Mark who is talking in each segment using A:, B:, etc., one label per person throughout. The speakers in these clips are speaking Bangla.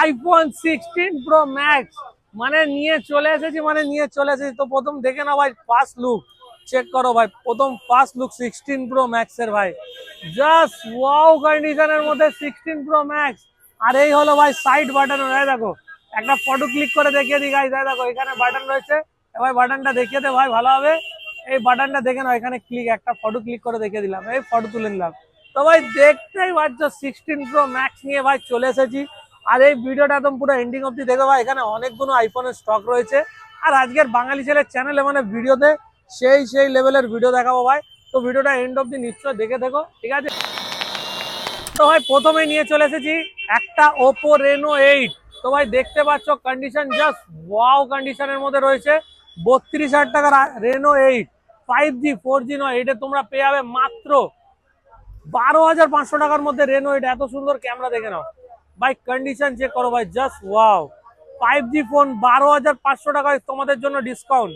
A: আইফোন সিক্সটিন প্রো ম্যাক্স মানে নিয়ে চলে এসেছি মানে নিয়ে চলে এসেছি। তো প্রথম দেখে না ভাই ফার্স্ট লুক চেক করো ভাই, প্রথম first look sixteen pro max এর ভাই। জাস্ট ওয়াও কন্ডিশনের মধ্যে সিক্সটিন প্রো ম্যাক্স আর এই হলো ভাই সাইড বাটন ভাই দেখো। একটা ফটো ক্লিক করে দেখিয়ে দিই গাইজ দেখো, এখানে বাটন রয়েছে। ভাই বাটনটা দেখিয়ে দে ভাই, ভালো হবে। এই বাটনটা দেখে নাও, এখানে ক্লিক একটা ফটো ক্লিক করে দেখিয়ে দিলাম। এই ফটো তুলে নিলাম। তো ভাই, দেখতেই পাচ্ছ সিক্সটিন প্রো ম্যাক্স নিয়ে ভাই চলে এসেছি। আর এই ভিডিওটা একদম পুরো এন্ডিং অব্দি দেখো ভাই, এখানে অনেকগুলো আইফোনের স্টক রয়েছে। আর আজকের বাঙালি ছেলের চ্যানেলে মানে ভিডিওতে সেই সেই লেভেলের ভিডিও দেখাবো ভাই। তো ভিডিওটা এন্ড অব্দি নিশ্চয় দেখে দেখো ঠিক আছে? তো ভাই প্রথমে নিয়ে চলে এসেছি একটা ওপো রেনো এইট তো ভাই, দেখতে পাচ্ছ কন্ডিশন জাস্ট ওয়াও কন্ডিশনের মধ্যে রয়েছে। বত্রিশ হাজার টাকার Reno eight five G four G নয় এটা তোমরা পেয়ে যাবে মাত্র বারো হাজার পাঁচশো টাকার মধ্যে রেনো এইট এত সুন্দর ক্যামেরা দেখে নাও। ভাই কন্ডিশন চেক করো ভাই just wow five G phone বারো হাজার পাঁচশো টাকায় তোমাদের জন্য ডিসকাউন্ট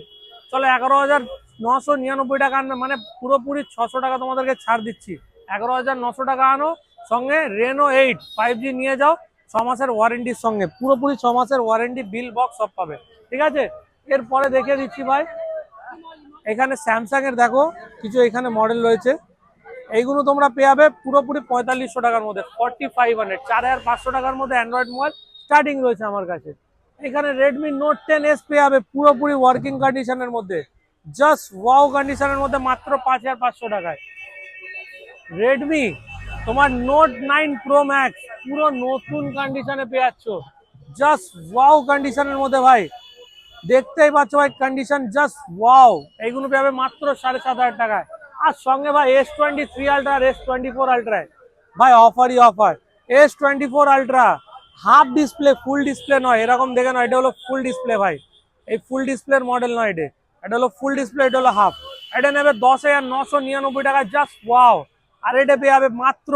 A: চলো, এগারো হাজার নশো নিরানব্বই টাকা আনবে মানে পুরোপুরি ছশো টাকা তোমাদেরকে ছাড় দিচ্ছি। এগারো হাজার নশো টাকা আনো, সঙ্গে রেনো এইট ফাইভ জি নিয়ে যাও ছ মাসের ওয়ারেন্টির সঙ্গে। পুরোপুরি ছ মাসের ওয়ারেন্টি বিল বক্স সব পাবে। ঠিক আছে? এরপরে দেখিয়ে দিচ্ছি ভাই। এখানে স্যামসাং এর দেখো, কিছু এখানে মডেল রয়েছে। এইগুলো তোমরা পেয়ে যাবে পুরোপুরি পঁয়তাল্লিশশো টাকার মধ্যে ফর্টি ফাইভ হান্ড্রেড চার হাজার পাঁচশো টাকার মধ্যে অ্যান্ড্রয়েড মোবাইল স্টার্টিং রয়েছে আমার কাছে। এখানে রেডমি নোট টেন এস পেয়ে যাবে পুরোপুরি ওয়ার্কিং কন্ডিশনের মধ্যে জাস্ট ওয়াও কন্ডিশনের মধ্যে মাত্র পাঁচ হাজার পাঁচশো টাকায়। রেডমি তোমার নোট নাইন প্রো ম্যাক্স পুরো নতুন কন্ডিশনে পেয়ে যাচ্ছ জাস্ট ওয়াও কন্ডিশনের মধ্যে ভাই, দেখতেই পাচ্ছ ভাই কন্ডিশন জাস্ট ওয়াও এইগুলো পেয়ে যাবে মাত্র সাড়ে সাত হাজার টাকায়। আর সঙ্গে ভাই এস টোয়েন্টি থ্রি আলট্রা আর এস টোয়েন্টি ফোর আলট্রায় ভাই অফারই offer S twenty four ultra half display full display নয়। এরকম দেখে নয়, এটা হলো ফুল ডিসপ্লে ভাই। এই ফুল ডিসপ্লের মডেল নয় এটা। এটা হলো ফুল ডিসপ্লে এটা হলো হাফ এটা নেবে দশ হাজার নশো নিরানব্বই টাকা জাস্ট ওয়াও আর এটা পেয়ে যাবে মাত্র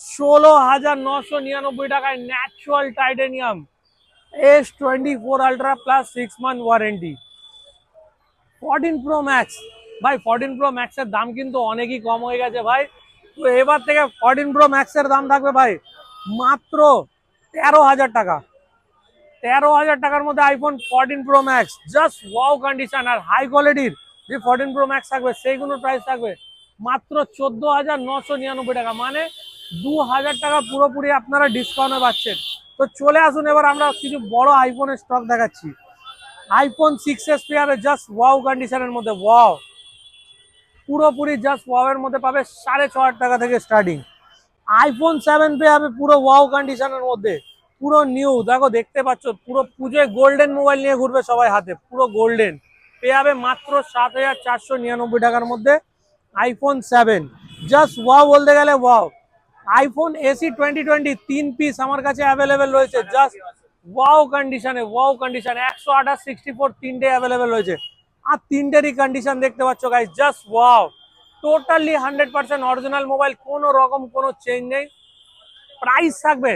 A: ষোলো হাজার নশো নিরানব্বই টাকায় natural titanium S twenty four ultra plus six month warranty fourteen pro max ভাই ফোরটিন প্রো ম্যাক্সের দাম কিন্তু অনেকই কম হয়ে গেছে ভাই। তো এবার থেকে ফোরটিন প্রো ম্যাক্সের দাম থাকবে ভাই, মাত্র তেরো হাজার টাকা। তেরো হাজার টাকার মধ্যে iPhone fourteen pro max just wow condition আর হাই কোয়ালিটির যে ফোরটিন প্রো ম্যাক্স থাকবে, সেইগুলোর প্রাইস থাকবে মাত্র চোদ্দ হাজার নশো নিরানব্বই টাকা। মানে দু হাজার টাকা পুরোপুরি আপনারা ডিসকাউন্টে পাচ্ছেন। তো চলে আসুন, এবার আমরা কিছু বড় আইফোনের স্টক দেখাচ্ছি। আইফোন সিক্স এস পে হবে জাস্ট ওয়াও কন্ডিশনের মধ্যে ওয়াও পুরোপুরি জাস্ট ওয়াও এর মধ্যে পাবে সাড়ে ছ হাজার টাকা থেকে স্টার্টিং আইফোন সেভেন পে হবে পুরো ওয়াও কন্ডিশনের মধ্যে। পুরো নিউ দেখো দেখতে পাচ্ছ, পুরো পুজোয় গোল্ডেন মোবাইল নিয়ে ঘুরবে সবাই হাতে, পুরো গোল্ডেন পেয়ে যাবে মাত্র সাত হাজার চারশো নিরানব্বই টাকার মধ্যে আইফোন সেভেন জাস্ট ওয়াও বলতে গেলে wow iPhone SE twenty twenty তিন পিস আমার কাছে অ্যাভেলেবেল রয়েছে। জাস্ট ওয়াও কন্ডিশনে ওয়াও কন্ডিশনে একশো আঠাশ সিক্সটি ফোর তিনটে অ্যাভেলেবেল রয়েছে। আর তিনটেরই কন্ডিশন দেখতে পাচ্ছ guys just wow totally hundred percent original mobile কোনো রকম কোনো চেঞ্জ নেই। প্রাইস থাকবে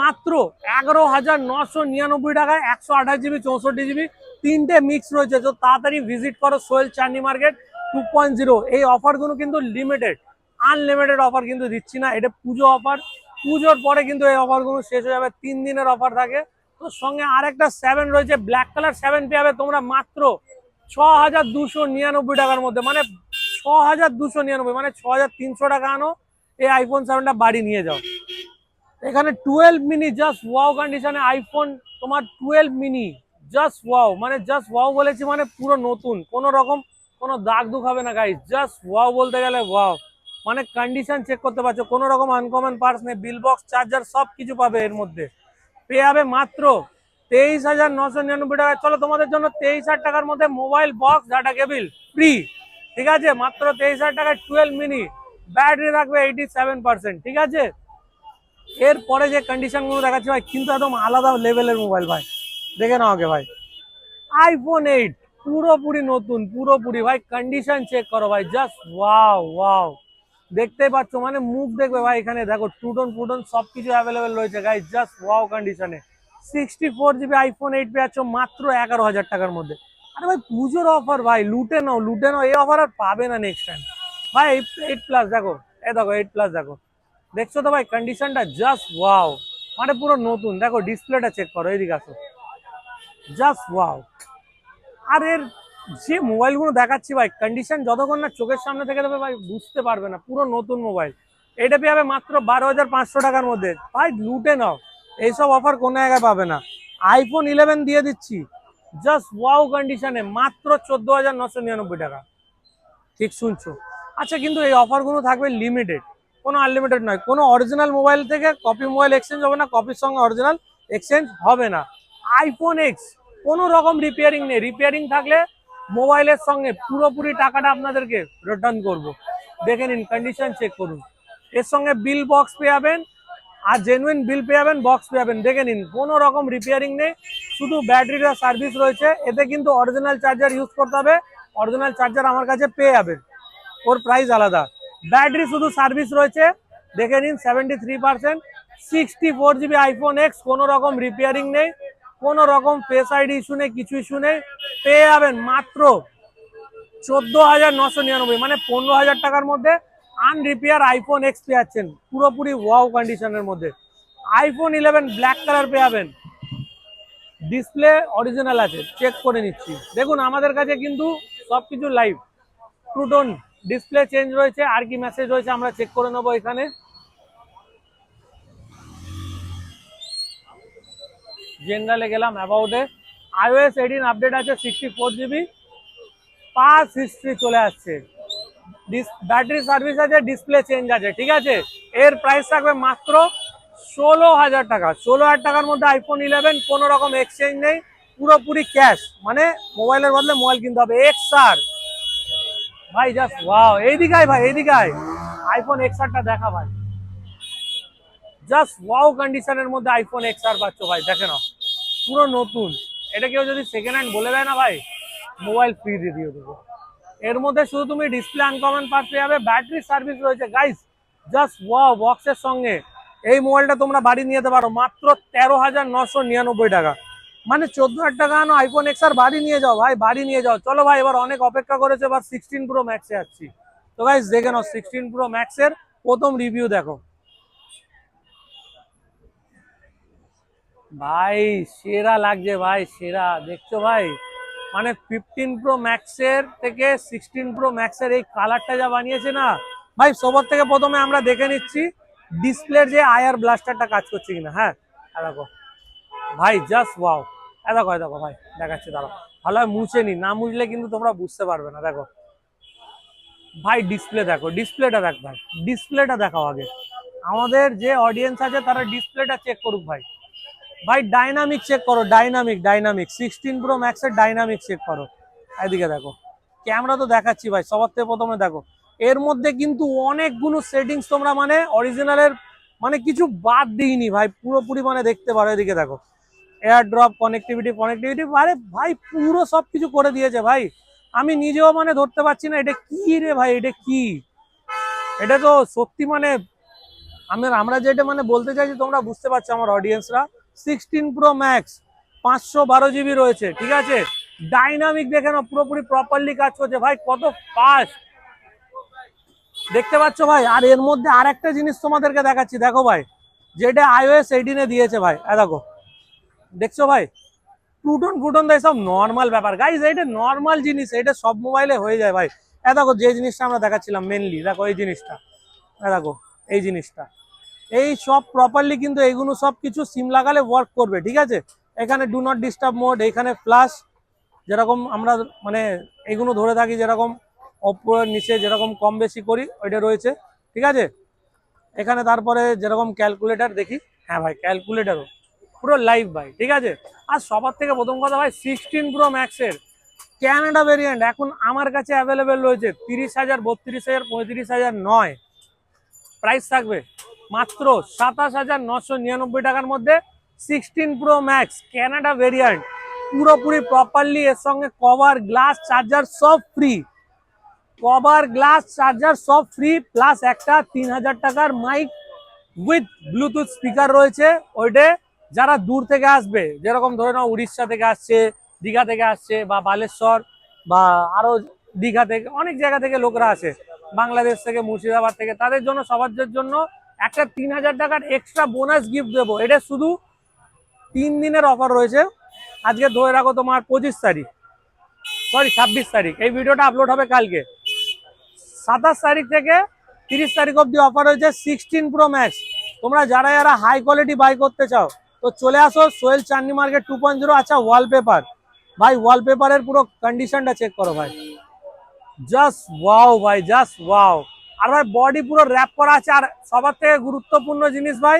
A: মাত্র এগারো হাজার নশো নিরানব্বই টাকায়, একশো আঠাশ জিবি চৌষট্টি জিবি তিনটে মিক্স রয়েছে। তো তাড়াতাড়ি ভিজিট করো Sohel Chandi market two point zero এই অফারগুলো কিন্তু লিমিটেড আনলিমিটেড অফার কিন্তু দিচ্ছি না। এটা পুজো অফার পুজোর পরে কিন্তু এই অফারগুলো শেষ হয়ে যাবে। তিন দিনের অফার থাকে। তো সঙ্গে আরেকটা সেভেন রয়েছে ব্ল্যাক কালার সেভেন পেয়ে যাবে তোমরা মাত্র ছ হাজার দুশো নিরানব্বই টাকার মধ্যে মানে ছ হাজার দুশো নিরানব্বই মানে ছ হাজার তিনশো টাকা আনো, এই আইফোন সেভেনটা বাড়ি নিয়ে যাও। এখানে টুয়েলভ মিনি জাস্ট ওয়াও কন্ডিশনে আইফোন তোমার টুয়েলভ মিনি জাস্ট ওয়াও মানে জাস্ট ওয়াও বলেছি মানে পুরো নতুন, কোনো রকম কোনো দাগ দুঃখ হবে না গাইজ জাস্ট ওয়াও বলতে গেলে ওয়াও মানে কন্ডিশন চেক করতে পারছ, কোনো রকম আনকমন পার্টস নেই বিল বক্স চার্জার সব কিছু পাবে এর মধ্যে। পেয়ে যাবে মাত্র তেইশ হাজার নশো নিরানব্বই টাকা চলো তোমাদের জন্য তেইশ হাজার টাকার মধ্যে mobile box data cable free ঠিক আছে? মাত্র তেইশ হাজার টাকায় টুয়েলভ মিনি ব্যাটারি রাখবে এইটি সেভেন পার্সেন্ট ঠিক আছে? এরপরে যে কন্ডিশনগুলো দেখাচ্ছি ভাই, কিন্তু একদম আলাদা লেভেলের মোবাইল ভাই। দেখে নাও আগে ভাই। আইফোন এইট পুরোপুরি নতুন, পুরোপুরি। ভাই কন্ডিশন চেক করো ভাই জাস্ট ওয়াও ওয়াও দেখতেই পাচ্ছ মানে মুখ দেখবে ভাই, এখানে দেখো টুটন ফুটন সব কিছু অ্যাভেলেবেল রয়েছে গাই জাস্ট ওয়াও কন্ডিশনে sixty four GB iPhone eight পেয়ে মাত্র এগারো হাজার টাকার মধ্যে। আরে ভাই, পুজোর অফার ভাই, লুটে নাও লুটে নাও, এই অফার আর পাবে না নেক্সট টাইম ভাই এইট প্লাস দেখো এ দেখো এইট প্লাস দেখো। দেখছ তো ভাই কন্ডিশনটা জাস্ট ওয়াও মানে পুরো নতুন, দেখো ডিসপ্লেটা চেক করো এদিকে আসো। জাস্ট ওয়াও আর এর যে মোবাইলগুলো দেখাচ্ছি ভাই কন্ডিশন যতক্ষণ না চোখের সামনে থেকে দেবে ভাই, বুঝতে পারবে না, পুরো নতুন মোবাইল এটা পেয়ে যাবে মাত্র বারো হাজার পাঁচশো টাকার মধ্যে। ভাই, লুটে নাও। এইসব অফার কোনো জায়গায় পাবে না। আইফোন ইলেভেন দিয়ে দিচ্ছি। জাস্ট ওয়াও কন্ডিশনে মাত্র চোদ্দ হাজার নশো নিরানব্বই টাকা। ঠিক শুনছো? আচ্ছা কিন্তু এই অফারগুলো থাকবে লিমিটেড কোনো আনলিমিটেড নয়। কোনো অরিজিনাল মোবাইল থেকে কপি মোবাইল এক্সচেঞ্জ হবে না কপির সঙ্গে অরিজিনাল এক্সচেঞ্জ হবে না। আইফোন এক্স কোনো রকম রিপেয়ারিং নেই। রিপেয়ারিং থাকলে মোবাইলের সঙ্গে পুরোপুরি টাকাটা আপনাদেরকে রিটার্ন করব। দেখে নিন কন্ডিশন চেক করুন। এর সঙ্গে বিল বক্স পেয়ে যাবেন। আর জেনুইন বিল পেয়ে যাবেন বক্স পেয়ে যাবেন দেখে নিন, কোনো রকম রিপেয়ারিং নেই, শুধু ব্যাটারিটা সার্ভিস রয়েছে। এতে কিন্তু অরিজিনাল চার্জার ইউজ করতে হবে অরিজিনাল চার্জার আমার কাছে পেয়ে যাবেন ওর প্রাইস আলাদা। ব্যাটারি শুধু সার্ভিস রয়েছে, দেখে নিন seventy three percent sixty four GB iPhone X কোনো রকম রিপেয়ারিং নেই, কোনো রকম ফেস আইডি ইস্যু নেই, কিছু ইস্যু নেই পেয়ে যাবেন মাত্র চোদ্দ হাজার নশো নিরানব্বই মানে পনেরো হাজার টাকার মধ্যে আনরিপেয়ার আইফোন এক্স পেয়ে যাচ্ছেন পুরোপুরি ওয়াও কন্ডিশনের মধ্যে। আইফোন ইলেভেন ব্ল্যাক কালার পেয়ে যাবেন ডিসপ্লে অরিজিনাল আছে চেক করে নিচ্ছি। দেখুন, আমাদের কাছে কিন্তু সব কিছু লাইভ ট্রুটোন ডিসপ্লে চেঞ্জ রয়েছে, আর কি মেসেজ রয়েছে আমরা চেক করে নেব এখানে। জেনারেলে গেলাম অ্যাবাউটে আইওএস এইটিন আপডেট আছে sixty four GB pass history চলে আসছে। ব্যাটারি সার্ভিস আছে ডিসপ্লে চেঞ্জ আছে, ঠিক আছে? এর প্রাইস থাকবে মাত্র ষোলো হাজার টাকা। ষোলো হাজার টাকার মধ্যে আইফোন ইলেভেন কোনো রকম এক্সচেঞ্জ নেই, পুরোপুরি ক্যাশ মানে মোবাইলের বদলে মোবাইল কিনতে হবে। X R. ভাই জাস্ট ওয়াও এইদিকে ভাই এইদিকে আইফোন এক্স আরটা দেখা ভাই। জাস্ট ওয়াও কন্ডিশনের মধ্যে আইফোন এক্স আর পাচ্ছ ভাই, দেখে নাও। পুরো নতুন। এটা কেউ যদি সেকেন্ড হ্যান্ড বলে দেয় না ভাই মোবাইল ফ্রি দিয়ে দিয়ে দেবো এর মধ্যে শুধু তুমি ডিসপ্লে আনকমন পার্ট পেয়ে যাবে ব্যাটারি সার্ভিস রয়েছে। গাইস জাস্ট ওয়া বক্সের সঙ্গে এই মোবাইলটা তোমরা বাড়ি নিয়ে যেতে পারো, মাত্র তেরো হাজার নশো নিরানব্বই টাকা। মানে চোদ্দ হাজার টাকা আনো আইফোন এক্স আর বাড়ি নিয়ে যাও ভাই, বাড়ি নিয়ে যাও। চলো ভাই, এবার অনেক অপেক্ষা করেছে, এবার সিক্সটিন প্রো ম্যাক্সে যাচ্ছি। তো গাইস দেখে নাও সিক্সটিন প্রো ম্যাক্সের প্রথম রিভিউ দেখো। ভাই, সেরা লাগছে ভাই, সেরা। দেখছ ভাই? মানে ফিফটিন প্রো ম্যাক্সের থেকে সিক্সটিন প্রো ম্যাক্সের এই কালারটা যা বানিয়েছে না, ভাই, সবার থেকে প্রথমে আমরা দেখে নিচ্ছি ডিসপ্লের যে আয়ার ব্লাস্টারটা কাজ করছে কিনা হ্যাঁ? দেখো। ভাই জাস্ট ওয়াও দেখো দেখো, ভাই, দেখাচ্ছি, দাঁড়াও। ভালোভাবে মুছে নি, না মুছলে কিন্তু তোমরা বুঝতে পারবে না, দেখো। ভাই ডিসপ্লে দেখো ডিসপ্লেটা দেখ, ভাই ডিসপ্লেটা দেখাও আগে। আমাদের যে অডিয়েন্স আছে, তারা ডিসপ্লেটা চেক করুক, ভাই। ভাই ডাইনামিক চেক করো ডাইনামিক ডাইনামিক সিক্সটিন প্রো ম্যাক্সের ডাইনামিক চেক করো। এদিকে দেখো। ক্যামেরা তো দেখাচ্ছি ভাই, সবার থেকে প্রথমে দেখো। এর মধ্যে কিন্তু অনেকগুলো সেটিংস তোমরা মানে অরিজিনালের মানে কিছু বাদ দিইনি ভাই, পুরোপুরি মানে দেখতে পারো। এদিকে দেখো। এয়ার ড্রপ কানেক্টিভিটি কানেক্টিভিটি আরে ভাই, পুরো সব কিছু করে দিয়েছে ভাই। আমি নিজেও মানে ধরতে পারছি না, এটা কি রে ভাই, এটা কি? এটা তো সত্যি মানে আমরা আমরা যেটা মানে বলতে চাইছি, তোমরা বুঝতে পারছ আমার অডিয়েন্সরা সিক্সটিন প্রো ম্যাক্স পাঁচশো বারো জিবি রয়েছে, ঠিক আছে? ডাইনামিক দেখে নাও, পুরোপুরি প্রপারলি কাজ করছে। ভাই, কত ফাস্ট দেখতে পাচ্ছ ভাই? আর এর মধ্যে আর একটা জিনিস তোমাদেরকে দেখাচ্ছি। দেখো ভাই, যেটা iOS এইটিনে দিয়েছে ভাই। দেখো, দেখছ ভাই? প্লুটন ফুটন দেয় সব নর্মাল ব্যাপার। গাইজ এটা নর্মাল জিনিস এটা সব মোবাইলে হয়ে যায় ভাই। দেখো, যে জিনিসটা আমরা দেখাচ্ছিলাম মেনলি দেখো এই জিনিসটা। দেখো, এই জিনিসটা। এই সব প্রপারলি কিন্তু এইগুলো সব কিছু সিম লাগালে ওয়ার্ক করবে, ঠিক আছে? এখানে ডু নট ডিস্টার্ব মোড এখানে ফ্লাশ যেরকম আমরা মানে এইগুলো ধরে থাকি যেরকম ওপরের নিচে যেরকম কম বেশি করি, ওইটা রয়েছে, ঠিক আছে? এখানে তারপরে যেরকম ক্যালকুলেটর দেখি হ্যাঁ ভাই ক্যালকুলেটারও পুরো লাইভ ভাই, ঠিক আছে? আর সবার থেকে প্রথম কথা ভাই সিক্সটিন প্রো ম্যাক্সের ক্যানাডা ভেরিয়েন্ট এখন আমার কাছে অ্যাভেলেবেল রয়েছে তিরিশ হাজার, বত্রিশ হাজার, পঁয়ত্রিশ হাজার নয়। প্রাইস থাকবে মাত্র সাতাশ হাজার নশো নিরানব্বই টাকার মধ্যে sixteen pro max Canada variant. পুরোপুরি প্রপারলি এর সঙ্গে কভার গ্লাস চার্জার সব ফ্রি কভার গ্লাস চার্জার সব ফ্রি প্লাস একটা তিন হাজার টাকার মাইক উইথ ব্লুটুথ স্পিকার রয়েছে ওইটে যারা দূর থেকে আসবে, যেরকম ধরে নাও উড়িষ্যা থেকে আসছে, দীঘা থেকে আসছে, বা বালেশ্বর, বা আরও দীঘা থেকে, অনেক জায়গা থেকে লোকরা আসে, বাংলাদেশ থেকে মুর্শিদাবাদ থেকে, তাদের জন্য সবার জন্য একটা তিন হাজার টাকার এক্সট্রা বোনাস গিফট দেবো। এটা শুধু তিন দিনের অফার রয়েছে। আজকে ধরে রাখো তোমার পঁচিশ তারিখ। সরি ছাব্বিশ তারিখ। এই ভিডিওটা আপলোড হবে কালকে। সাতাশ তারিখ থেকে তিরিশ তারিখ অবধি অফার হয়েছে সিক্সটিন প্রো ম্যাক্স তোমরা যারা যারা হাই কোয়ালিটি বাই করতে চাও, তো চলে আসো Sohel Chandi market two point zero আচ্ছা ওয়ালপেপার ভাই ওয়ালপেপারের পুরো কন্ডিশনটা চেক করো ভাই। জাস্ট ওয়াও ভাই জাস্ট ওয়াও আর ভাই বডি পুরো র্যাপ করা আছে। আর সবার থেকে গুরুত্বপূর্ণ জিনিস ভাই,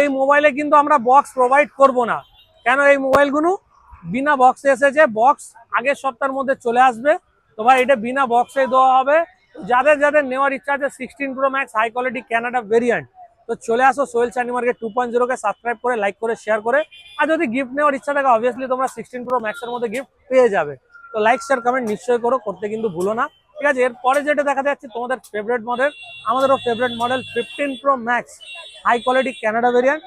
A: এই মোবাইলে কিন্তু আমরা বক্স প্রোভাইড করব না। কেন এই মোবাইলগুলো বিনা বক্সে এসেছে। বক্স আগের সপ্তাহের মধ্যে চলে আসবে। তো ভাই, এটা বিনা বক্সে দেওয়া হবে। যাদের যাদের নেওয়ার ইচ্ছা আছে sixteen pro max high quality Canada variant তো চলে আসো Sohel Chani market two point জিরোকে subscribe করে লাইক করে শেয়ার করে। আর যদি গিফট নেওয়ার ইচ্ছা থাকে অবভিয়াসলি তোমরা সিক্সটিন প্রো ম্যাক্সের মধ্যে গিফট পেয়ে যাবে। তো লাইক শেয়ার কমেন্ট নিশ্চয়ই করো, করতে কিন্তু ভুলো না। ঠিক আছে? এরপরে যেটা দেখা যাচ্ছে, তোমাদের ফেভারিট মডেল আমাদেরও favourite model fifteen pro max high quality Canada variant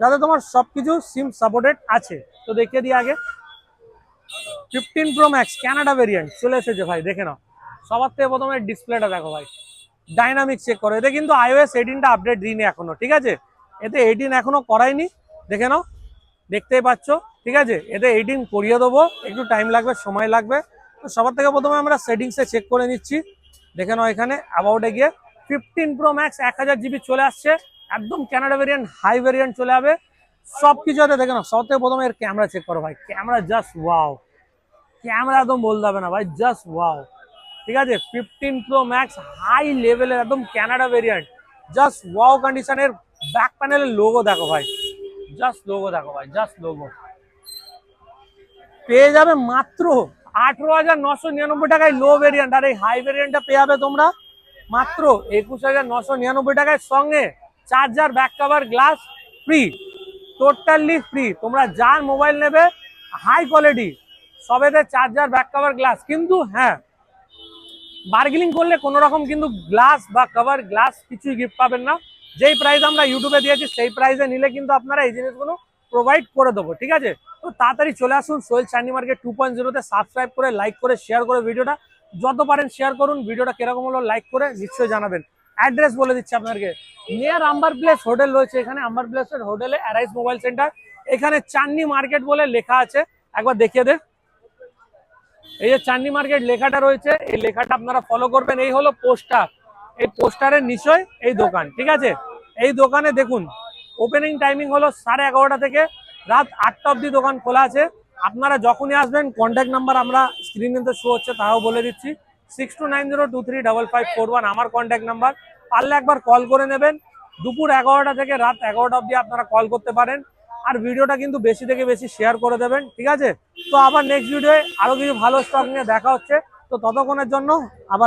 A: যাতে তোমার সবকিছু সিম সাপোর্টেড আছে। তো দেখিয়ে দিই আগে। Fifteen pro max Canada variant চলে এসেছে ভাই, দেখে নাও। সবার থেকে প্রথমে ডিসপ্লেটা দেখো ভাই। ডাইনামিক চেক করো। এতে কিন্তু আইওএস এইটিনটা আপডেট দিইনি এখনও, ঠিক আছে? এতে এইটিন এখনও করাইনি, দেখে নাও। দেখতেই পাচ্ছ, ঠিক আছে? এতে এইটিন করিয়ে দেবো। একটু টাইম লাগবে, সময় লাগবে। সবার থেকে প্রথমে আমরা সেটিংসে চেক করে নিচ্ছি। দেখে নাও এখানে অ্যাবাউটে গিয়ে ফিফটিন প্রো ম্যাক্স এক হাজার জিবি চলে আসছে। একদম ক্যানাডা ভেরিয়েন্ট হাই ভেরিয়েন্ট চলে যাবে। সব কিছু হাতে দেখে নাও সব থেকে প্রথমে এর ক্যামেরা চেক করো ভাই। ক্যামেরা জাস্ট ওয়াও ক্যামেরা একদম বলতে হবে না ভাই জাস্ট ওয়াও ঠিক আছে? ফিফটিন প্রো ম্যাক্স হাই লেভেলের একদম ক্যানাডা ভেরিয়েন্ট জাস্ট ওয়াও কন্ডিশনের ব্যাক প্যানেলের লোগো দেখো ভাই। জাস্ট লোগো দেখো ভাই জাস্ট লোগো পেয়ে যাবে মাত্র আঠেরো হাজার নশো নিরানব্বই টাকায় লো ভেরিয়েন্ট আর এই হাই ভেরিয়েন্টটা পেয়ে যাবে তোমরা মাত্র একুশ হাজার নশো নিরানব্বই টাকায় সঙ্গে charger back cover glass free totally free তোমরা যার মোবাইল নেবে হাই কোয়ালিটি সবেতে চার্জার ব্যাক কভার গ্লাস কিন্তু হ্যাঁ বার্গেনিং করলে কোনো রকম কিন্তু গ্লাস বা কভার গ্লাস কিছুই গিফট পাবেন না। যেই প্রাইস আমরা ইউটিউবে দিয়েছি, সেই প্রাইসে নিলে কিন্তু আপনারা এই জিনিসগুলো প্রোভাইড করে দেবো, ঠিক আছে? তো তাড়াতাড়ি চলে আসুন Sohel Chandi market two point জিরোতে সাবস্ক্রাইব করে লাইক করে শেয়ার করে ভিডিওটা। যত পারেন শেয়ার করুন, ভিডিওটা কীরকম হলো লাইক করে নিশ্চয়ই জানাবেন। অ্যাড্রেস বলে দিচ্ছি আপনাদেরকে। নিয়ার আম্বার প্লেস হোটেল রয়েছে এখানে আম্বার প্লেসের হোটেলে অ্যারাইজ মোবাইল সেন্টার এখানে চান্নি মার্কেট বলে লেখা আছে, একবার দেখিয়ে দে। এই যে চান্দি মার্কেট লেখাটা রয়েছে, এই লেখাটা আপনারা ফলো করবেন। এই হলো পোস্টার এই পোস্টারের নিচয় এই দোকান, ঠিক আছে? এই দোকানে দেখুন ওপেনিং টাইমিং হলো সাড়ে এগারোটা থেকে রাত আটটা অবধি দোকান খোলা আছে। আপনারা যখনই আসবেন কন্ট্যাক্ট নাম্বার আমরা স্ক্রিনে তো শো হচ্ছে, তাও বলে দিচ্ছি। Six two nine zero two three double five four one আমার কন্ট্যাক্ট নাম্বার পারলে একবার কল করে নেবেন। দুপুর এগারোটা থেকে রাত এগারোটা অবধি আপনারা কল করতে পারেন। আর ভিডিওটা কিন্তু বেশি থেকে বেশি শেয়ার করে দেবেন, ঠিক আছে? তো আবার নেক্সট ভিডিওয়ে আরও কিছু ভালো স্টক নিয়ে দেখা হচ্ছে। তো ততক্ষণের জন্য আবার